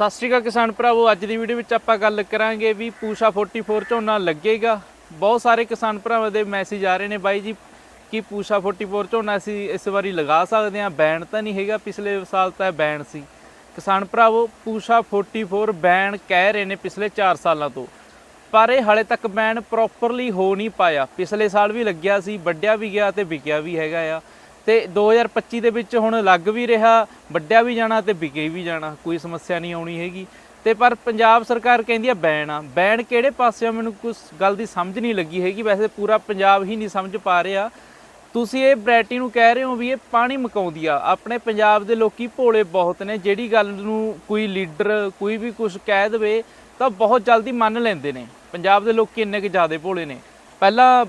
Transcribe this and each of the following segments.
ਸਤਿ ਸ਼੍ਰੀ ਅਕਾਲ ਕਿਸਾਨ ਭਰਾਵੋ, ਅੱਜ ਦੀ ਵੀਡੀਓ ਵਿੱਚ ਆਪਾਂ ਗੱਲ ਕਰਾਂਗੇ ਵੀ ਪੂਸ਼ਾ 44 ਝੋਨਾ ਲੱਗੇਗਾ। ਬਹੁਤ ਸਾਰੇ ਕਿਸਾਨ ਭਰਾਵਾਂ ਦੇ ਮੈਸੇਜ ਆ ਰਹੇ ਨੇ, ਬਾਈ ਜੀ, ਕਿ ਪੂਸ਼ਾ 44 ਝੋਨਾ ਅਸੀਂ ਇਸ ਵਾਰੀ ਲਗਾ ਸਕਦੇ ਹਾਂ। ਬੈਨ ਤਾਂ ਨਹੀਂ ਹੈਗਾ, ਪਿਛਲੇ ਸਾਲ ਤਾਂ ਬੈਨ ਸੀ। ਕਿਸਾਨ ਭਰਾਵੋ, ਪੂਸ਼ਾ 44 ਬੈਨ ਕਹਿ ਰਹੇ ਨੇ ਪਿਛਲੇ 4 ਸਾਲਾਂ ਤੋਂ। ਪਰ ਇਹ ਹਾਲੇ ਤੱਕ ਬੈਨ ਪ੍ਰੋਪਰਲੀ ਹੋ ਨਹੀਂ ਪਾਇਆ। ਪਿਛਲੇ ਸਾਲ ਵੀ ਲੱਗਿਆ ਸੀ ਵੱਡਿਆ ਵੀ ਗਿਆ ਤੇ ਵਿਕਿਆ ਵੀ ਹੈਗਾ ਆ। ਤੇ 2025 ਦੇ ਵਿੱਚ ਹੁਣ ਲੱਗ ਵੀ ਰਿਹਾ, ਵੱਡਿਆ ਵੀ ਜਾਣਾ ਤੇ ਵਿਕੇ ਵੀ ਜਾਣਾ, ਕੋਈ ਸਮੱਸਿਆ ਨਹੀਂ ਆਉਣੀ ਹੈਗੀ। ਤੇ ਪਰ ਪੰਜਾਬ ਸਰਕਾਰ ਕਹਿੰਦੀ ਆ ਬੈਨ ਆ। ਬੈਨ ਕਿਹੜੇ ਪਾਸੇ ਆ? ਮੈਨੂੰ ਕੁਝ ਗੱਲ ਦੀ ਸਮਝ ਨਹੀਂ ਲੱਗੀ ਹੈਗੀ। ਵੈਸੇ ਪੂਰਾ ਪੰਜਾਬ ਹੀ ਨਹੀਂ ਸਮਝ ਪਾ ਰਿਹਾ। ਤੁਸੀਂ ਇਹ ਵੈਰਾਈਟੀ ਨੂੰ ਕਹਿ ਰਹੇ ਹੋ ਵੀ ਇਹ ਪਾਣੀ ਮਕਾਉਂਦੀ ਆ। ਆਪਣੇ ਪੰਜਾਬ ਦੇ ਲੋਕੀ ਭੋਲੇ ਬਹੁਤ ਨੇ। ਜਿਹੜੀ ਗੱਲ ਨੂੰ ਕੋਈ ਲੀਡਰ, ਕੋਈ ਵੀ ਕੁਝ ਕਹਿ ਦੇਵੇ, ਤਾਂ ਬਹੁਤ ਜਲਦੀ ਮੰਨ ਲੈਂਦੇ ਨੇ। ਪੰਜਾਬ ਦੇ ਲੋਕੀ ਇੰਨੇ ਕੁ ਜ਼ਿਆਦਾ ਭੋਲੇ ਨੇ। ਪਹਿਲਾਂ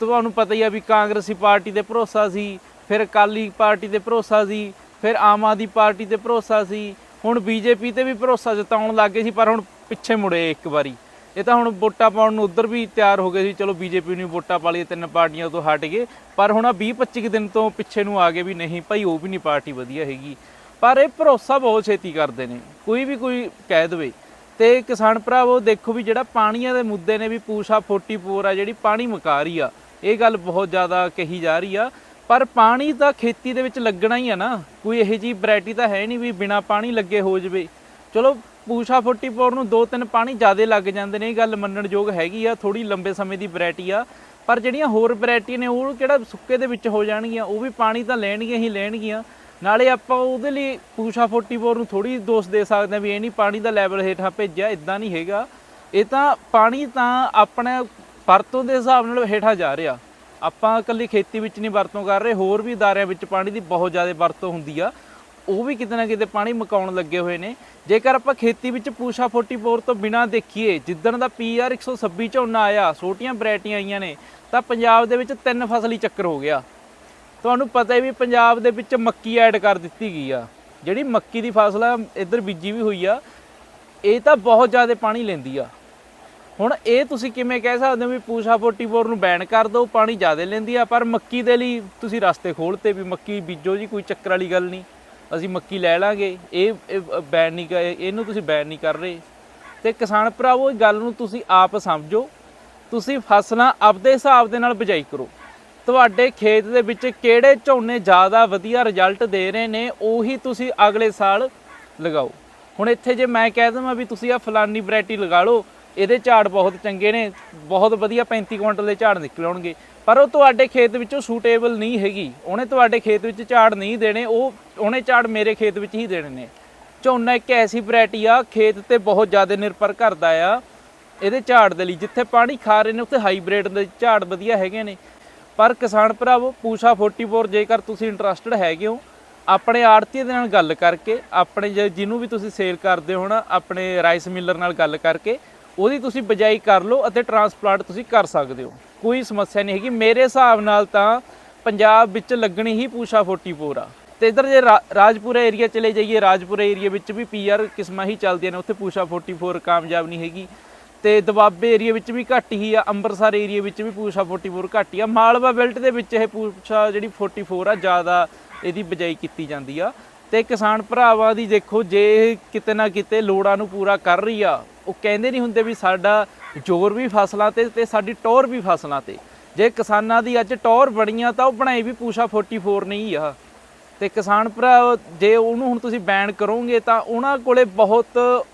ਤੁਹਾਨੂੰ ਪਤਾ ਹੀ ਆ ਵੀ ਕਾਂਗਰਸੀ ਪਾਰਟੀ ਤੇ ਭਰੋਸਾ ਸੀ। ਫਿਰ ਅਕਾਲੀ ਪਾਰਟੀ ਤੇ ਭਰੋਸਾ ਸੀ, ਫਿਰ ਆਮ ਆਦਮੀ ਪਾਰਟੀ ਤੇ ਭਰੋਸਾ ਸੀ, ਹੁਣ ਬੀਜੇਪੀ ਤੇ ਵੀ ਭਰੋਸਾ ਜਤਾਉਣ ਲੱਗ ਗਏ ਸੀ, ਪਰ ਹੁਣ ਪਿੱਛੇ ਮੁੜੇ ਇੱਕ ਵਾਰੀ। ਇਹ ਤਾਂ ਹੁਣ ਵੋਟਾਂ ਪਾਉਣ ਨੂੰ ਉਧਰ ਵੀ ਤਿਆਰ ਹੋ ਗਏ ਸੀ, ਚਲੋ ਬੀਜੇਪੀ ਨੂੰ ਵੋਟਾਂ ਪਾ ਲਈ ਤਿੰਨ ਪਾਰਟੀਆਂ ਤੋਂ ਹਟ ਗਏ, ਪਰ ਹੁਣ ਆ 20 25 ਦਿਨ ਤੋਂ ਪਿੱਛੇ ਨੂੰ ਆ ਗਏ ਵੀ ਨਹੀਂ, ਭਾਈ ਉਹ ਵੀ ਨਹੀਂ ਪਾਰਟੀ ਵਧੀਆ ਹੈਗੀ। ਪਰ ਇਹ ਭਰੋਸਾ ਬਹੁਤ ਛੇਤੀ ਕਰਦੇ ਨੇ, ਕੋਈ ਵੀ ਕੋਈ ਕਹਿ ਦੇਵੇ। ਤੇ ਕਿਸਾਨ ਭਰਾਵੋ, ਦੇਖੋ ਵੀ ਜਿਹੜਾ ਪਾਣੀਆਂ ਦੇ ਮੁੱਦੇ ਨੇ ਵੀ ਪੂਸ਼ਾ 44 ਆ, ਜਿਹੜੀ ਪਾਣੀ ਮੁਕਾ ਰਹੀ ਆ, ਇਹ ਗੱਲ ਬਹੁਤ ਜ਼ਿਆਦਾ ਕਹੀ ਜਾ ਰਹੀ ਆ। ਪਰ ਪਾਣੀ ਤਾਂ ਖੇਤੀ ਦੇ ਵਿੱਚ ਲੱਗਣਾ ਹੀ ਆ ਨਾ। ਕੋਈ ਇਹੋ ਜੀ ਵੈਰਾਈਟੀ ਤਾਂ ਹੈ ਨਹੀਂ ਵੀ ਬਿਨਾ ਪਾਣੀ ਲੱਗੇ ਹੋ ਜਵੇ। ਚਲੋ ਪੂਸ਼ਾ 44 ਨੂੰ ਦੋ ਤਿੰਨ ਪਾਣੀ ਜ਼ਿਆਦਾ ਲੱਗ ਜਾਂਦੇ ਨੇ, ਇਹ ਗੱਲ ਮੰਨਣਯੋਗ ਹੈਗੀ ਆ ਥੋੜੀ ਲੰਬੇ ਸਮੇਂ ਦੀ ਵੈਰਾਈਟੀ ਆ। ਪਰ ਜਿਹੜੀਆਂ ਹੋਰ ਵੈਰਾਈਟੀ ਨੇ, ਉਹ ਕਿਹੜਾ ਸੁੱਕੇ ਦੇ ਵਿੱਚ ਹੋ ਜਾਣਗੀਆਂ, ਉਹ ਵੀ ਪਾਣੀ ਤਾਂ ਲੈਣਗੀਆਂ ਹੀ ਲੈਣਗੀਆਂ। ਨਾਲੇ ਆਪਾਂ ਉਹਦੇ ਲਈ ਪੂਸ਼ਾ 44 ਨੂੰ ਥੋੜੀ ਦੋਸ਼ ਦੇ ਸਕਦੇ ਆ ਵੀ ਇਹ ਨਹੀਂ ਪਾਣੀ ਦਾ ਲੈਵਲ ਹੇਠਾਂ ਭੇਜਿਆ ਇਦਾਂ ਨਹੀਂ ਹੈਗਾ। ਇਹ ਤਾਂ ਪਾਣੀ ਤਾਂ ਆਪਣੇ ਵਰਤੋਂ ਦੇ ਹਿਸਾਬ ਨਾਲ ਹੇਠਾਂ ਜਾ ਰਿਹਾ। ਆਪਾਂ ਇਕੱਲੀ ਖੇਤੀ ਵਿੱਚ ਨਹੀਂ ਵਰਤੋਂ ਕਰ ਰਹੇ, ਹੋਰ ਵੀ ਅਦਾਰਿਆਂ ਵਿੱਚ ਪਾਣੀ ਦੀ ਬਹੁਤ ਜ਼ਿਆਦਾ ਵਰਤੋਂ ਹੁੰਦੀ ਆ। ਉਹ ਵੀ ਕਿਤੇ ਨਾ ਕਿਤੇ ਪਾਣੀ ਮਕਾਉਣ ਲੱਗੇ ਹੋਏ ਨੇ। ਜੇਕਰ ਆਪਾਂ ਖੇਤੀ ਵਿੱਚ ਪੂਸ਼ਾ 44 ਤੋਂ ਬਿਨਾ ਦੇਖੀਏ, ਜਿੱਦਣ ਦਾ ਪੀਆਰ 126 ਝੋਨਾ ਆਇਆ, ਛੋਟੀਆਂ ਵੈਰਾਈਟੀਆਂ ਆਈਆਂ ਨੇ, ਤਾਂ ਪੰਜਾਬ ਦੇ ਵਿੱਚ ਤਿੰਨ ਫਸਲੀ ਚੱਕਰ ਹੋ ਗਿਆ। ਤੁਹਾਨੂੰ ਪਤਾ ਹੈ ਵੀ ਪੰਜਾਬ ਦੇ ਵਿੱਚ ਮੱਕੀ ਐਡ ਕਰ ਦਿੱਤੀ ਗਈ ਆ। ਜਿਹੜੀ ਮੱਕੀ ਦੀ ਫਸਲ ਆ, ਇੱਧਰ ਬੀਜੀ ਵੀ ਹੋਈ ਆ, ਇਹ ਤਾਂ ਬਹੁਤ ਜ਼ਿਆਦਾ ਪਾਣੀ ਲੈਂਦੀ ਆ। ਹੁਣ ਇਹ ਤੁਸੀਂ ਕਿਵੇਂ ਕਹਿ ਸਕਦੇ ਹੋ ਵੀ ਪੂਸ਼ਾ 44 ਨੂੰ ਬੈਨ ਕਰ ਦਿਓ, ਪਾਣੀ ਜ਼ਿਆਦਾ ਲੈਂਦੀ ਆ, ਪਰ ਮੱਕੀ ਦੇ ਲਈ ਤੁਸੀਂ ਰਸਤੇ ਖੋਲਤੇ ਵੀ ਮੱਕੀ ਬੀਜੋ ਜੀ, ਕੋਈ ਚੱਕਰ ਵਾਲੀ ਗੱਲ ਨਹੀਂ। ਅਸੀਂ ਮੱਕੀ ਲੈ ਲਾਂਗੇ, ਇਹ ਬੈਨ ਨਹੀਂ ਇਹਨੂੰ ਤੁਸੀਂ ਬੈਨ ਨਹੀਂ ਕਰ ਰਹੇ। ਤੇ ਕਿਸਾਨ ਭਰਾਵੋ, ਇਹ ਗੱਲ ਨੂੰ ਤੁਸੀਂ ਆਪ ਸਮਝੋ। ਤੁਸੀਂ ਫਸਲਾਂ ਆਪਦੇ ਹਿਸਾਬ ਦੇ ਨਾਲ ਬਿਜਾਈ ਕਰੋ। ਤੁਹਾਡੇ ਖੇਤ ਦੇ ਵਿੱਚ ਕਿਹੜੇ ਝੋਨੇ ਜ਼ਿਆਦਾ ਵਧੀਆ ਰਿਜ਼ਲਟ ਦੇ ਰਹੇ ਨੇ, ਉਹੀ ਤੁਸੀਂ ਅਗਲੇ ਸਾਲ ਲਗਾਓ। ਹੁਣ ਇੱਥੇ ਜੇ ਮੈਂ ਕਹਿ ਦਵਾਂ ਵੀ ਤੁਸੀਂ ਆ ਫਲਾਨੀ ਵੈਰਾਈਟੀ ਲਗਾ ਲਓ ਇਹਦੇ ਝਾੜ ਬਹੁਤ ਚੰਗੇ ਨੇ, ਬਹੁਤ ਵਧੀਆ 35 ਕੁਇੰਟਲ ਦੇ ਝਾੜ ਨਿਕਲ ਆਉਣਗੇ ਪਰ ਉਹ ਤੁਹਾਡੇ ਖੇਤ ਵਿੱਚੋਂ ਸੂਟੇਬਲ ਨਹੀਂ ਹੈਗੀ। ਉਹਨੇ ਤੁਹਾਡੇ ਖੇਤ ਵਿੱਚ ਝਾੜ ਨਹੀਂ ਦੇਣੇ, ਉਹ ਉਹਨੇ ਝਾੜ ਮੇਰੇ ਖੇਤ ਵਿੱਚ ਹੀ ਦੇਣੇ ਨੇ। ਝੋਨਾ ਇੱਕ ਐਸੀ ਵੈਰਾਈਟੀ ਆ, ਖੇਤ ਤੇ ਬਹੁਤ ਜ਼ਿਆਦਾ ਨਿਰਭਰ ਕਰਦਾ ਆ ਇਹਦੇ ਝਾੜ ਦੇ ਲਈ। ਜਿੱਥੇ ਪਾਣੀ ਖਾ ਰਹੇ ਨੇ, ਉੱਥੇ ਹਾਈਬ੍ਰਿਡ ਦੇ ਝਾੜ ਵਧੀਆ ਹੈਗੇ ਨੇ। ਪਰ ਕਿਸਾਨ ਭਰਾਵੋ, ਪੂਸ਼ਾ 44 ਜੇਕਰ ਤੁਸੀਂ ਇੰਟਰਸਟਡ ਹੈਗੇ ਹੋ, ਆਪਣੇ ਆੜਤੀ ਦੇ ਨਾਲ ਗੱਲ ਕਰਕੇ, ਆਪਣੇ ਜ- ਜਿਹਨੂੰ ਵੀ ਤੁਸੀਂ ਸੇਲ ਕਰਦੇ ਹੋ ਨਾ, ਆਪਣੇ ਰਾਈਸ ਮਿਲਰ ਨਾਲ ਗੱਲ ਕਰਕੇ ਉਹਦੀ ਤੁਸੀਂ ਬਜਾਈ ਕਰ ਲਓ ਅਤੇ ਟਰਾਂਸਪਲਾਂਟ ਤੁਸੀਂ ਕਰ ਸਕਦੇ ਹੋ। ਕੋਈ ਸਮੱਸਿਆ ਨਹੀਂ ਹੈਗੀ। ਮੇਰੇ ਹਿਸਾਬ ਨਾਲ ਤਾਂ ਪੰਜਾਬ ਵਿੱਚ ਲੱਗਣੀ ਹੀ ਪੂਸ਼ਾ 44 ਆ। ਤੇ ਇਧਰ ਜੇ ਰਾਜਪੁਰਾ ਏਰੀਆ ਚਲੇ ਜਾਈਏ, ਰਾਜਪੁਰਾ ਏਰੀਆ ਵਿੱਚ ਵੀ ਪੀਆਰ ਕਿਸਮਾਂ ਹੀ ਚੱਲਦੀਆਂ ਨੇ। ਉੱਥੇ ਪੂਸ਼ਾ 44 ਕਾਮਯਾਬ ਨਹੀਂ ਹੈਗੀ। ਤੇ ਦਬਾਬੇ ਏਰੀਆ ਵਿੱਚ ਵੀ ਘੱਟ ਹੀ ਆ। ਅੰਮ੍ਰਿਤਸਰ ਏਰੀਆ ਵਿੱਚ ਵੀ ਪੂਸ਼ਾ 44 ਘੱਟ ਹੀ ਆ। ਮਾਲਵਾ ਬੈਲਟ ਦੇ ਵਿੱਚ ਇਹ ਪੂਸ਼ਾ ਜਿਹੜੀ 44 ਆ, ਜ਼ਿਆਦਾ ਇਹਦੀ ਬਜਾਈ ਕੀਤੀ ਜਾਂਦੀ ਆ। ਤੇ ਕਿਸਾਨ ਭਰਾਵਾਂ ਦੀ ਦੇਖੋ, ਜੇ ਕਿਤੇ ਨਾ ਕਿਤੇ ਲੋੜਾਂ ਨੂੰ ਪੂਰਾ ਕਰ ਰਹੀ ਆ ਉਹ ਕਹਿੰਦੇ ਨਹੀਂ ਹੁੰਦੇ ਵੀ ਸਾਡਾ ਜ਼ੋਰ ਵੀ ਫਸਲਾਂ ਤੇ ਤੇ ਸਾਡੀ ਟੌਰ ਵੀ ਫਸਲਾਂ ਤੇ। ਜੇ ਕਿਸਾਨਾਂ ਦੀ ਅੱਜ ਟੌਰ ਬਣੀਆਂ ਤਾਂ ਉਹ ਬਣਾਈ ਵੀ ਪੂਸ਼ਾ 44 ਨਹੀਂ ਆ। ਤੇ ਕਿਸਾਨ ਭਰਾ, ਜੇ ਉਹਨੂੰ ਹੁਣ ਤੁਸੀਂ ਬੈਨ ਕਰੋਗੇ ਤਾਂ ਉਹਨਾਂ ਕੋਲੇ ਬਹੁਤ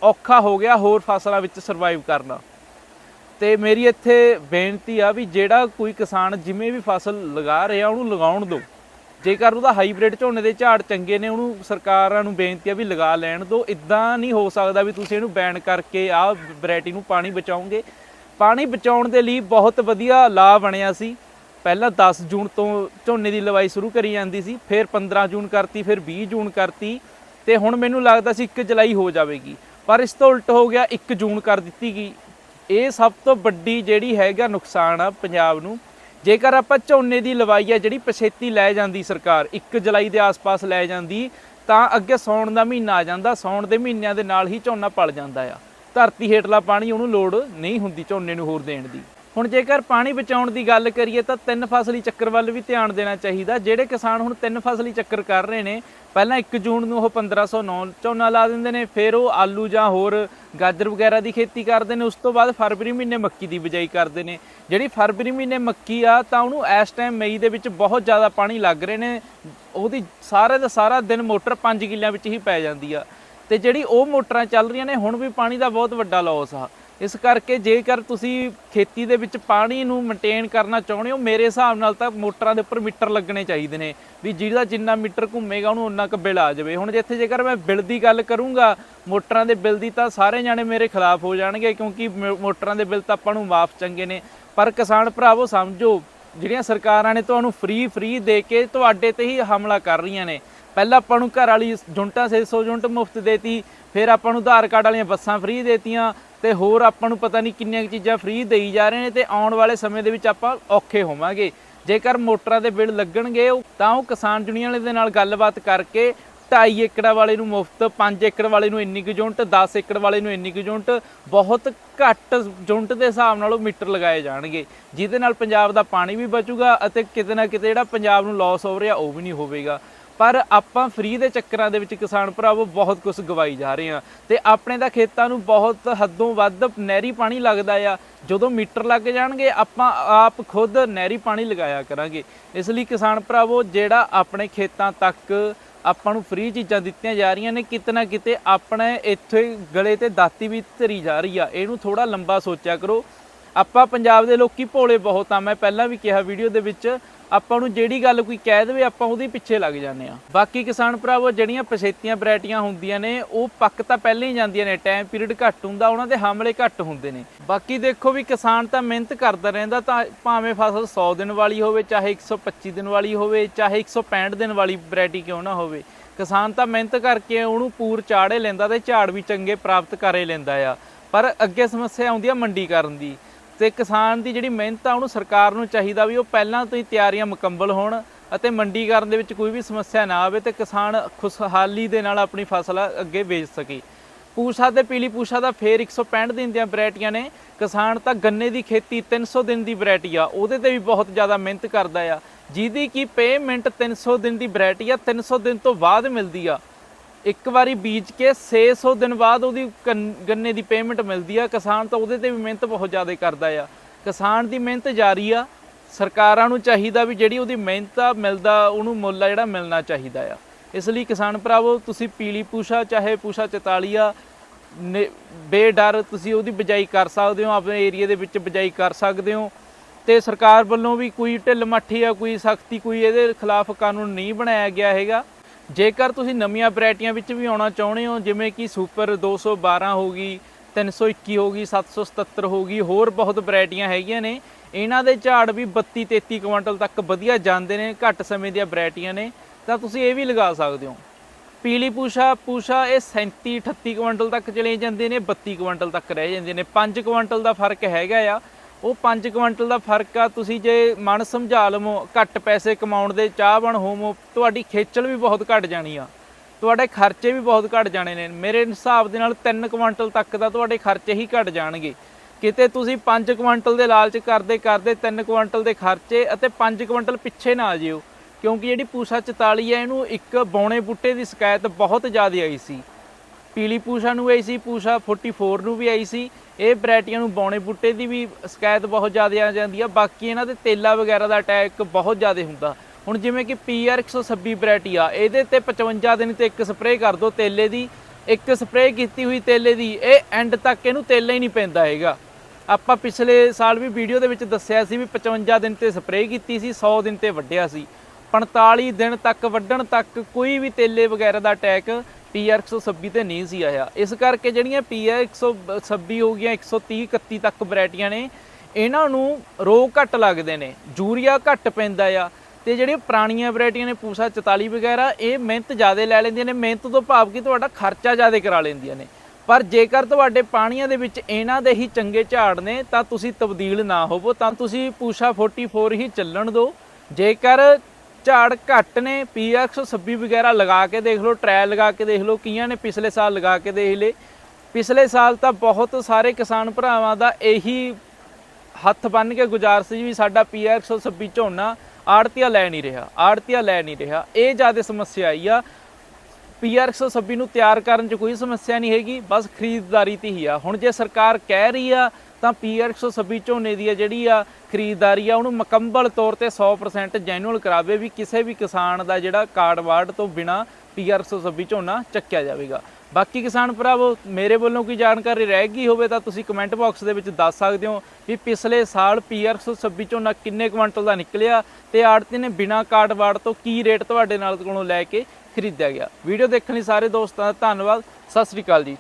ਔਖਾ ਹੋ ਗਿਆ ਹੋਰ ਫਸਲਾਂ ਵਿੱਚ ਸਰਵਾਈਵ ਕਰਨਾ। ਤੇ ਮੇਰੀ ਇੱਥੇ ਬੇਨਤੀ ਆ ਵੀ ਜਿਹੜਾ ਕੋਈ ਕਿਸਾਨ ਜਿਵੇਂ ਵੀ ਫਸਲ ਲਗਾ ਰਿਹਾ ਉਹਨੂੰ ਲਗਾਉਣ ਦਿਓ। ਜੇਕਰ ਉਹਦਾ ਹਾਈਬ੍ਰਿਡ ਝੋਨੇ ਦੇ ਝਾੜ ਚੰਗੇ ਨੇ, ਉਹਨੂੰ ਸਰਕਾਰਾਂ ਨੂੰ ਬੇਨਤੀ ਆ ਵੀ ਲਗਾ ਲੈਣ ਦਿਓ ਇਦਾਂ ਨਹੀਂ ਹੋ ਸਕਦਾ ਵੀ ਤੁਸੀਂ ਇਹਨੂੰ ਬੈਨ ਕਰਕੇ ਆਹ ਵੈਰਾਈਟੀ ਨੂੰ ਪਾਣੀ ਬਚਾਓਗੇ। ਪਾਣੀ ਬਚਾਉਣ ਦੇ ਲਈ ਬਹੁਤ ਵਧੀਆ ਲਾਅ ਬਣਿਆ ਸੀ। ਪਹਿਲਾਂ 10 ਜੂਨ ਤੋਂ ਝੋਨੇ ਦੀ ਲਵਾਈ ਸ਼ੁਰੂ ਕਰੀ ਜਾਂਦੀ ਸੀ, ਫਿਰ 15 ਜੂਨ ਕਰਤੀ, ਫਿਰ 20 ਜੂਨ ਕਰਤੀ ਤੇ ਹੁਣ ਮੈਨੂੰ ਲੱਗਦਾ ਸੀ 1 ਜੁਲਾਈ ਹੋ ਜਾਵੇਗੀ। ਪਰ ਇਸ ਤੋਂ ਉਲਟ ਹੋ ਗਿਆ 1 ਜੂਨ ਕਰ ਦਿੱਤੀ ਗਈ। ਇਹ ਸਭ ਤੋਂ ਵੱਡੀ ਜਿਹੜੀ ਹੈਗਾ ਨੁਕਸਾਨ ਆ ਪੰਜਾਬ ਨੂੰ। ਜੇਕਰ ਆਪਾਂ ਝੋਨੇ ਦੀ ਲਵਾਈ ਹੈ ਜਿਹੜੀ ਪਛੇਤੀ ਲੈ ਜਾਂਦੀ ਸਰਕਾਰ 1 ਜੁਲਾਈ ਦੇ ਆਸ-ਪਾਸ ਲੈ ਜਾਂਦੀ, ਤਾਂ ਅੱਗੇ ਸੌਣ ਦਾ ਮਹੀਨਾ ਆ ਜਾਂਦਾ, ਸੌਣ ਦੇ ਮਹੀਨਿਆਂ ਦੇ ਨਾਲ ਹੀ ਝੋਨਾ ਪਲ ਜਾਂਦਾ ਆ। ਧਰਤੀ ਹੇਠਲਾ ਪਾਣੀ ਉਹਨੂੰ ਲੋੜ ਨਹੀਂ ਹੁੰਦੀ ਝੋਨੇ ਨੂੰ ਹੋਰ ਦੇਣ ਦੀ। ਹੁਣ ਜੇਕਰ ਪਾਣੀ ਬਚਾਉਣ ਦੀ ਗੱਲ ਕਰੀਏ ਤਾਂ ਤਿੰਨ ਫਸਲੀ ਚੱਕਰ ਵੱਲ ਵੀ ਧਿਆਨ ਦੇਣਾ ਚਾਹੀਦਾ। ਜਿਹੜੇ ਕਿਸਾਨ ਹੁਣ ਤਿੰਨ ਫਸਲੀ ਚੱਕਰ ਕਰ ਰਹੇ ਨੇ, ਪਹਿਲਾਂ 1 ਜੂਨ ਨੂੰ ਉਹ 1509 ਝੋਨਾ ਲਾ ਦਿੰਦੇ ਨੇ, ਫਿਰ ਉਹ ਆਲੂ ਜਾਂ ਹੋਰ ਗਾਜਰ ਵਗੈਰਾ ਦੀ ਖੇਤੀ ਕਰਦੇ ਨੇ, ਉਸ ਤੋਂ ਬਾਅਦ ਫਰਵਰੀ ਮਹੀਨੇ ਮੱਕੀ ਦੀ ਬਿਜਾਈ ਕਰਦੇ ਨੇ। ਜਿਹੜੀ ਫਰਵਰੀ ਮਹੀਨੇ ਮੱਕੀ ਆ, ਤਾਂ ਉਹਨੂੰ ਇਸ ਟਾਈਮ ਮਈ ਦੇ ਵਿੱਚ ਬਹੁਤ ਜ਼ਿਆਦਾ ਪਾਣੀ ਲੱਗ ਰਹੇ ਨੇ। ਉਹਦੀ ਸਾਰੇ ਦਾ ਸਾਰਾ ਦਿਨ ਮੋਟਰ 5 ਕਿੱਲਿਆਂ ਵਿੱਚ ਹੀ ਪੈ ਜਾਂਦੀ ਆ। ਤੇ ਜਿਹੜੀ ਉਹ ਮੋਟਰਾਂ ਚੱਲ ਰਹੀਆਂ ਨੇ, ਹੁਣ ਵੀ ਪਾਣੀ ਦਾ ਬਹੁਤ ਵੱਡਾ ਲਾਸ ਆ। ਇਸ ਕਰਕੇ ਜੇਕਰ ਤੁਸੀਂ ਖੇਤੀ ਦੇ ਵਿੱਚ ਪਾਣੀ ਨੂੰ ਮੇਨਟੇਨ ਕਰਨਾ ਚਾਹੁੰਦੇ ਹੋ, ਮੇਰੇ ਹਿਸਾਬ ਨਾਲ ਤਾਂ ਮੋਟਰਾਂ ਦੇ ਉੱਪਰ ਮੀਟਰ ਲੱਗਣੇ ਚਾਹੀਦੇ ਨੇ, ਵੀ ਜਿਹਦਾ ਜਿੰਨਾ ਮੀਟਰ ਘੁੰਮੇਗਾ ਉਹਨੂੰ ਉਨਾ ਕੁ ਬਿੱਲ ਆ ਜਾਵੇ। ਹੁਣ ਜਿੱਥੇ ਜੇਕਰ ਮੈਂ ਬਿੱਲ ਦੀ ਗੱਲ ਕਰੂੰਗਾ, ਮੋਟਰਾਂ ਦੇ ਬਿੱਲ ਦੀ ਤਾਂ ਸਾਰੇ ਜਾਣੇ ਮੇਰੇ ਖਿਲਾਫ ਹੋ ਜਾਣਗੇ, ਕਿਉਂਕਿ ਮ- ਮੋਟਰਾਂ ਦੇ ਬਿੱਲ ਤਾਂ ਆਪਾਂ ਨੂੰ ਮਾਫ ਚੰਗੇ ਨੇ। ਪਰ ਕਿਸਾਨ ਭਰਾਵੋ, ਸਮਝੋ, ਜਿਹੜੀਆਂ ਸਰਕਾਰਾਂ ਨੇ ਤੁਹਾਨੂੰ ਫ੍ਰੀ ਫ੍ਰੀ ਦੇ ਕੇ ਤੁਹਾਡੇ ਤੇ ਹੀ ਹਮਲਾ ਕਰ ਰਹੀਆਂ ਨੇ। ਪਹਿਲਾਂ ਆਪਾਂ ਨੂੰ ਘਰ ਵਾਲੀ ਜੁੰਟਾਂ 600 ਯੂਨਿਟ ਮੁਫਤ ਦੇਤੀ, ਫਿਰ ਆਪਾਂ ਨੂੰ ਆਧਾਰ ਕਾਰਡ ਵਾਲੀਆਂ ਬੱਸਾਂ ਫ੍ਰੀ ਦੇਤੀਆਂ ਤੇ ਹੋਰ ਆਪਾਂ ਨੂੰ ਪਤਾ ਨਹੀਂ ਕਿੰਨੀਆਂ ਕੁ ਚੀਜ਼ਾਂ ਫ੍ਰੀ ਦੇਈ ਜਾ ਰਹੇ ਨੇ ਤੇ ਆਉਣ ਵਾਲੇ ਸਮੇਂ ਦੇ ਵਿੱਚ ਆਪਾਂ ਔਖੇ ਹੋਵਾਂਗੇ। ਜੇਕਰ ਮੋਟਰਾਂ ਦੇ ਬਿੱਲ ਲੱਗਣਗੇ ਤਾਂ ਉਹ ਕਿਸਾਨ ਯੂਨੀਅਨ ਵਾਲੇ ਦੇ ਨਾਲ ਗੱਲਬਾਤ ਕਰਕੇ 2.5 ਏਕੜ ਵਾਲੇ ਨੂੰ ਮੁਫਤ 5 ਏਕੜ ਵਾਲੇ ਨੂੰ ਇੰਨੀ ਕੁ ਯੂਨਿਟ 10 ਏਕੜ ਵਾਲੇ ਨੂੰ ਇੰਨੀ ਕੁ ਯੂਨਿਟ ਬਹੁਤ ਘੱਟ ਯੂਨਿਟ ਦੇ ਹਿਸਾਬ ਨਾਲ ਉਹ ਮੀਟਰ ਲਗਾਏ ਜਾਣਗੇ। ਜਿਹਦੇ ਨਾਲ ਪੰਜਾਬ ਦਾ ਪਾਣੀ ਵੀ ਬਚੂਗਾ ਅਤੇ ਕਿਤੇ ਨਾ ਕਿਤੇ ਜਿਹੜਾ ਪੰਜਾਬ ਨੂੰ ਲਾਸ ਹੋ ਰਿਹਾ ਉਹ ਵੀ ਨਹੀਂ ਹੋਵੇਗਾ। ਪਰ ਆਪਾਂ ਫ੍ਰੀ ਦੇ ਚੱਕਰਾਂ ਦੇ ਵਿੱਚ ਕਿਸਾਨ ਭਰਾਵੋ ਬਹੁਤ ਕੁਝ ਗਵਾਈ ਜਾ ਰਹੇ ਆ ਤੇ ਆਪਣੇ ਦਾ ਖੇਤਾਂ ਨੂੰ ਬਹੁਤ ਹੱਦੋਂ ਵੱਧ ਨਹਿਰੀ ਪਾਣੀ ਲੱਗਦਾ ਆ। ਜਦੋਂ ਮੀਟਰ ਲੱਗ ਜਾਣਗੇ, ਆਪਾਂ ਆਪ ਖੁਦ ਨਹਿਰੀ ਪਾਣੀ ਲਗਾਇਆ ਕਰਾਂਗੇ। ਇਸ ਲਈ ਕਿਸਾਨ ਭਰਾਵੋ, ਜਿਹੜਾ ਆਪਣੇ ਖੇਤਾਂ ਤੱਕ ਆਪਾਂ ਨੂੰ ਫ੍ਰੀ ਚੀਜ਼ਾਂ ਦਿੱਤੀਆਂ ਜਾ ਰਹੀਆਂ ਨੇ, ਕਿਤੇ ਨਾ ਕਿਤੇ ਆਪਣੇ ਇੱਥੇ ਗਲੇ ਤੇ ਦਾਤੀ ਵੀ ਧਰੀ ਜਾ ਰਹੀ ਆ। ਇਹਨੂੰ ਥੋੜਾ ਲੰਬਾ ਸੋਚਿਆ ਕਰੋ। ਆਪਾਂ ਪੰਜਾਬ ਦੇ ਲੋਕੀ ਭੋਲੇ ਬਹੁਤ ਆ, ਮੈਂ ਪਹਿਲਾਂ ਵੀ ਕਿਹਾ ਵੀਡੀਓ ਦੇ ਵਿੱਚ, ਆਪਾਂ ਨੂੰ ਜਿਹੜੀ ਗੱਲ ਕੋਈ ਕਹਿ ਦੇਵੇ, ਆਪਾਂ ਉਹਦੇ ਪਿੱਛੇ ਲੱਗ ਜਾਂਦੇ ਆ। ਬਾਕੀ ਕਿਸਾਨ ਭਰਾਵੋ, ਜਿਹੜੀਆਂ ਪਛੇਤੀਆਂ ਵੈਰਾਈਟੀਆਂ ਹੁੰਦੀਆਂ ਨੇ, ਉਹ ਪੱਕ ਤਾਂ ਪਹਿਲਾਂ ਹੀ ਜਾਂਦੀਆਂ ਨੇ, ਟਾਈਮ ਪੀਰੀਅਡ ਘੱਟ ਹੁੰਦਾ, ਉਹਨਾਂ ਦੇ ਹਮਲੇ ਘੱਟ ਹੁੰਦੇ ਨੇ। ਬਾਕੀ ਦੇਖੋ ਵੀ ਕਿਸਾਨ ਤਾਂ ਮਿਹਨਤ ਕਰਦਾ ਰਹਿੰਦਾ, ਤਾਂ ਭਾਵੇਂ ਫਸਲ 100 ਦਿਨ ਵਾਲੀ ਹੋਵੇ, ਚਾਹੇ 125 ਦਿਨ ਵਾਲੀ ਹੋਵੇ, ਚਾਹੇ 165 ਦਿਨ ਵਾਲੀ ਵੈਰਾਈਟੀ ਕਿਉਂ ਨਾ ਹੋਵੇ। ਕਿਸਾਨ ਤਾਂ ਮਿਹਨਤ ਕਰਕੇ ਉਹਨੂੰ ਪੂਰ ਚਾੜੇ ਲੈਂਦਾ ਤੇ ਝਾੜ ਵੀ ਚੰਗੇ ਪ੍ਰਾਪਤ ਕਰੇ ਲੈਂਦਾ ਆ। ਪਰ ਅੱਗੇ ਸਮੱਸਿਆ ਆਉਂਦੀ ਆ ਮੰਡੀ ਕਰਨ ਦੀ। ਤੇ ਕਿਸਾਨ ਦੀ ਜਿਹੜੀ ਮਿਹਨਤ ਆ, ਉਹਨੂੰ ਸਰਕਾਰ ਨੂੰ ਚਾਹੀਦਾ ਵੀ ਉਹ ਪਹਿਲਾਂ ਤੋਂ ਹੀ ਤਿਆਰੀਆਂ ਮੁਕੰਮਲ ਹੋਣ ਅਤੇ ਮੰਡੀਕਰਨ ਦੇ ਵਿੱਚ ਕੋਈ ਵੀ ਸਮੱਸਿਆ ਨਾ ਆਵੇ ਤੇ ਕਿਸਾਨ ਖੁਸ਼ਹਾਲੀ ਦੇ ਨਾਲ ਆਪਣੀ ਫਸਲ ਅੱਗੇ ਵੇਚ ਸਕੇ। ਪੂਸ਼ਾ ਤੇ ਪੀਲੀ ਪੂਸ਼ਾ ਦਾ ਫੇਰ 165 ਦਿਨ ਦੀਆਂ ਵੈਰਾਈਟੀਆਂ ਨੇ। ਕਿਸਾਨ ਤਾਂ ਗੰਨੇ ਦੀ ਖੇਤੀ 300 ਦਿਨ ਦੀ ਵੈਰਾਈਟੀ ਆ, ਉਹਦੇ ਤੇ ਵੀ ਬਹੁਤ ਜ਼ਿਆਦਾ ਮਿਹਨਤ ਕਰਦਾ ਆ। ਜਿਹਦੀ ਕੀ ਪੇਮੈਂਟ 300 ਦਿਨ ਦੀ ਵੈਰਾਈਟੀ ਆ 300 ਦਿਨ ਤੋਂ ਬਾਅਦ ਮਿਲਦੀ ਆ। ਇੱਕ ਵਾਰੀ ਬੀਜ ਕੇ 600 ਦਿਨ ਬਾਅਦ ਉਹਦੀ ਗੰਨ- ਗੰਨੇ ਦੀ ਪੇਮੈਂਟ ਮਿਲਦੀ ਆ। ਕਿਸਾਨ ਤਾਂ ਉਹਦੇ ਤੇ ਵੀ ਮਿਹਨਤ ਬਹੁਤ ਜ਼ਿਆਦਾ ਕਰਦਾ ਆ। ਕਿਸਾਨ ਦੀ ਮਿਹਨਤ ਜਾਰੀ ਆ। ਸਰਕਾਰਾਂ ਨੂੰ ਚਾਹੀਦਾ ਵੀ ਜਿਹੜੀ ਉਹਦੀ ਮਿਹਨਤ ਆ, ਮਿਲਦਾ, ਉਹਨੂੰ ਮੁੱਲ ਆ ਜਿਹੜਾ ਮਿਲਣਾ ਚਾਹੀਦਾ ਆ। ਇਸ ਲਈ ਕਿਸਾਨ ਭਰਾਵੋ, ਤੁਸੀਂ ਪੀਲੀ ਪੂਸ਼ਾ ਚਾਹੇ ਪੂਸ਼ਾ 44 ਆ ਨੇ- ਬੇਡਰ, ਤੁਸੀਂ ਉਹਦੀ ਬਿਜਾਈ ਕਰ ਸਕਦੇ ਹੋ, ਆਪਣੇ ਏਰੀਆ ਦੇ ਵਿੱਚ ਬਿਜਾਈ ਕਰ ਸਕਦੇ ਹੋ। ਤੇ ਸਰਕਾਰ ਵੱਲੋਂ ਵੀ ਕੋਈ ਢਿੱਲ ਮੱਠੀ ਆ, ਕੋਈ ਸਖਤੀ, ਕੋਈ ਇਹਦੇ ਖਿਲਾਫ ਕਾਨੂੰਨ ਨਹੀਂ ਬਣਾਇਆ ਗਿਆ ਹੈਗਾ। ਜੇਕਰ ਤੁਸੀਂ ਨਵੀਆਂ ਵੈਰਾਈਟੀਆਂ ਵਿੱਚ ਵੀ ਆਉਣਾ ਚਾਹੁੰਦੇ ਹੋ, ਜਿਵੇਂ ਕਿ ਸੁਪਰ 212 ਹੋ ਗਈ 321 ਹੋ ਗਈ 777 ਹੋ ਗਈ, ਹੋਰ ਬਹੁਤ ਵੈਰਾਈਟੀਆਂ ਹੈਗੀਆਂ ਨੇ। ਇਹਨਾਂ ਦੇ ਝਾੜ ਵੀ 32 33 ਕੁਇੰਟਲ ਤੱਕ ਵਧੀਆ ਜਾਂਦੇ ਨੇ, ਘੱਟ ਸਮੇਂ ਦੀਆਂ ਵੈਰਾਈਟੀਆਂ ਨੇ। ਤਾਂ ਤੁਸੀਂ ਇਹ ਵੀ ਲਗਾ ਸਕਦੇ ਹੋ। ਪੀਲੀ ਪੂਸ਼ਾ ਪੂਸ਼ਾ ਇਹ 37 38 ਕੁਇੰਟਲ ਤੱਕ ਚਲੇ ਜਾਂਦੇ ਨੇ 32 ਕੁਇੰਟਲ ਤੱਕ ਰਹਿ ਜਾਂਦੇ ਨੇ। 5 ਕੁਇੰਟਲ ਦਾ ਫ਼ਰਕ ਹੈਗਾ ਆ। ਉਹ 5 ਕੁਇੰਟਲ ਦਾ ਫ਼ਰਕ ਆ, ਤੁਸੀਂ ਜੇ ਮਨ ਸਮਝਾ ਲਵੋ, ਘੱਟ ਪੈਸੇ ਕਮਾਉਣ ਦੇ ਚਾਹਵਣ ਹੋਵੋ, ਤੁਹਾਡੀ ਖੇਚਲ ਵੀ ਬਹੁਤ ਘਟ ਜਾਣੀ ਆ। ਤੁਹਾਡੇ ਖਰਚੇ ਵੀ ਬਹੁਤ ਘਟ ਜਾਣੇ ਨੇ। ਮੇਰੇ ਹਿਸਾਬ ਦੇ ਨਾਲ 3 ਕੁਇੰਟਲ ਤੱਕ ਦਾ ਤੁਹਾਡੇ ਖਰਚੇ ਹੀ ਘਟ ਜਾਣਗੇ। ਕਿਤੇ ਤੁਸੀਂ 5 ਕੁਇੰਟਲ ਦੇ ਲਾਲਚ ਕਰਦੇ ਕਰਦੇ 3 ਕੁਇੰਟਲ ਦੇ ਖਰਚੇ ਅਤੇ 5 ਕੁਇੰਟਲ ਪਿੱਛੇ ਨਾ ਆ ਜਿਓ, ਕਿਉਂਕਿ ਜਿਹੜੀ ਪੂਸਾ 44 ਹੈ ਇਹਨੂੰ ਇੱਕ ਬੌਣੇ ਬੂਟੇ ਦੀ ਸ਼ਿਕਾਇਤ ਬਹੁਤ ਜ਼ਿਆਦਾ ਆਈ ਸੀ। ਪੀਲੀ ਪੂਸ਼ਾ ਨੂੰ ਆਈ ਸੀ, ਪੂਸ਼ਾ 44 ਨੂੰ ਵੀ ਆਈ ਸੀ। ਇਹ ਵੈਰਾਈਟੀਆਂ ਨੂੰ ਬੌਣੇ ਬੂਟੇ ਦੀ ਵੀ ਸ਼ਿਕਾਇਤ ਬਹੁਤ ਜ਼ਿਆਦਾ ਆ ਜਾਂਦੀ ਆ। ਬਾਕੀ ਇਹਨਾਂ ਦੇ ਤੇਲਾ ਵਗੈਰਾ ਦਾ ਅਟੈਕ ਬਹੁਤ ਜ਼ਿਆਦਾ ਹੁੰਦਾ। ਹੁਣ ਜਿਵੇਂ ਕਿ ਪੀਆਰ 126 ਵੈਰਾਈਟੀ ਆ, ਇਹਦੇ ਤੇ 55 ਦਿਨ ਤੇ ਇੱਕ ਸਪਰੇਅ ਕਰ ਦੋ ਤੇਲੇ ਦੀ। ਇੱਕ ਸਪਰੇਅ ਕੀਤੀ ਹੋਈ ਤੇਲੇ ਦੀ, ਇਹ ਐਂਡ ਤੱਕ ਇਹਨੂੰ ਤੇਲਾ ਹੀ ਨਹੀਂ ਪੈਂਦਾ ਹੈਗਾ। ਆਪਾਂ ਪਿਛਲੇ ਸਾਲ ਵੀ ਵੀਡੀਓ ਦੇ ਵਿੱਚ ਦੱਸਿਆ ਸੀ ਵੀ 55 ਦਿਨ ਤੇ ਸਪਰੇਅ ਕੀਤੀ ਸੀ 100 ਦਿਨ ਤੇ ਵੱਢਿਆ ਸੀ। 45 ਦਿਨ ਤੱਕ ਵੱਢਣ ਤੱਕ ਕੋਈ ਵੀ ਤੇਲੇ ਵਗੈਰਾ ਦਾ ਅਟੈਕ ਪੀਆਰ 126 ਤੇ ਨਹੀਂ ਸੀ ਆਇਆ। ਇਸ ਕਰਕੇ ਜਿਹੜੀਆਂ ਪੀਆਰ 126 ਹੋ ਗਈਆਂ 130 31 ਤੱਕ ਵੈਰਾਈਟੀਆਂ ਨੇ, ਇਹਨਾਂ ਨੂੰ ਰੋਗ ਘੱਟ ਲੱਗਦੇ ਨੇ, ਯੂਰੀਆ ਘੱਟ ਪੈਂਦਾ ਆ। ਤੇ ਜਿਹੜੀਆਂ ਪੁਰਾਣੀਆਂ ਵੈਰਾਈਟੀਆਂ ਨੇ, ਪੂਸਾ 44 ਵਗੈਰਾ, ਇਹ ਮਿਹਨਤ ਜ਼ਿਆਦਾ ਲੈ ਲੈਂਦੀਆਂ ਨੇ। ਮਿਹਨਤ ਤੋਂ ਭਾਵ ਕਿ ਤੁਹਾਡਾ ਖਰਚਾ ਜ਼ਿਆਦਾ ਕਰਾ ਲੈਂਦੀਆਂ ਨੇ। ਪਰ ਜੇਕਰ ਤੁਹਾਡੇ ਪਾਣੀਆਂ ਦੇ ਵਿੱਚ ਇਹਨਾਂ ਦੇ ਹੀ ਚੰਗੇ ਝਾੜ ਨੇ, ਤਾਂ ਤੁਸੀਂ ਤਬਦੀਲ ਨਾ ਹੋਵੋ, ਤਾਂ ਤੁਸੀਂ ਪੂਸ਼ਾ 44 ਹੀ ਚੱਲਣ ਦਿਓ। ਜੇਕਰ ਝਾੜ ਘੱਟ ਨੇ ਪੀਐਕਸ 126 ਵਗੈਰਾ ਲਗਾ ਕੇ ਦੇਖ ਲਓ ਟ੍ਰਾਇਲ ਲਗਾ ਕੇ ਦੇਖ ਲਓ, ਕਈਆਂ ਨੇ ਪਿਛਲੇ ਸਾਲ ਲਗਾ ਕੇ ਦੇਖ ਲਏ। ਪਿਛਲੇ ਸਾਲ ਤਾਂ ਬਹੁਤ ਸਾਰੇ ਕਿਸਾਨ ਭਰਾਵਾਂ ਦਾ ਇਹੀ ਹੱਥ ਬੰਨ ਕੇ ਗੁਜ਼ਾਰ ਸੀ ਵੀ ਸਾਡਾ ਪੀਆਰ 126 ਝੋਨਾ ਆੜਤੀਆ ਲੈ ਨਹੀਂ ਰਿਹਾ, ਆੜਤੀਆ ਲੈ ਨਹੀਂ ਰਿਹਾ। ਇਹ ਜ਼ਿਆਦਾ ਸਮੱਸਿਆ ਆਈ ਆ। ਪੀਆਰ 126 ਨੂੰ ਤਿਆਰ ਕਰਨ 'ਚ ਕੋਈ ਸਮੱਸਿਆ ਨਹੀਂ ਹੈਗੀ, ਬਸ ਖਰੀਦਦਾਰੀ ਤੇ ਹੀ ਆ। ਹੁਣ ਜੇ ਸਰਕਾਰ ਕਹਿ ਰਹੀ ਆ ਤਾਂ ਪੀਆਰ 126 ਝੋਨੇ ਦੀ ਆ ਜਿਹੜੀ ਆ ਖਰੀਦਦਾਰੀ ਆ, ਉਹਨੂੰ ਮੁਕੰਮਲ ਤੌਰ ਤੇ 100% ਜੈਨੂਅਲ ਕਰਾਵੇ ਵੀ ਕਿਸੇ ਵੀ ਕਿਸਾਨ ਦਾ ਜਿਹੜਾ ਕਾਰਡ ਵਾਰਡ ਤੋਂ ਬਿਨਾ ਪੀਆਰ 126 ਝੋਨਾ ਚੱਕਿਆ ਜਾਵੇਗਾ। ਬਾਕੀ ਕਿਸਾਨ ਭਰਾਵੋ, ਮੇਰੇ ਵੱਲੋਂ ਕੋਈ ਜਾਣਕਾਰੀ ਰਹਿ ਗਈ ਹੋਵੇ ਤਾਂ ਤੁਸੀਂ ਕਮੈਂਟ ਬਾਕਸ ਦੇ ਵਿੱਚ ਦੱਸ ਸਕਦੇ ਹੋ ਵੀ ਪਿਛਲੇ ਸਾਲ ਪੀਆਰ 126 ਝੋਨਾ ਕਿੰਨੇ ਕੁਇੰਟਲ ਦਾ ਨਿਕਲਿਆ ਤੇ ਆੜਤੀ ਨੇ ਬਿਨਾ ਕਾਰਡ ਵਾਰਡ ਤੋਂ ਕੀ ਰੇਟ ਤੁਹਾਡੇ ਨਾਲ ਕੋਲੋਂ ਲੈ ਕੇ ਖਰੀਦਿਆ ਗਿਆ। ਵੀਡੀਓ ਦੇਖਣ ਲਈ ਸਾਰੇ ਦੋਸਤਾਂ ਦਾ ਧੰਨਵਾਦ। ਸਤਿ ਸ੍ਰੀ ਅਕਾਲ ਜੀ।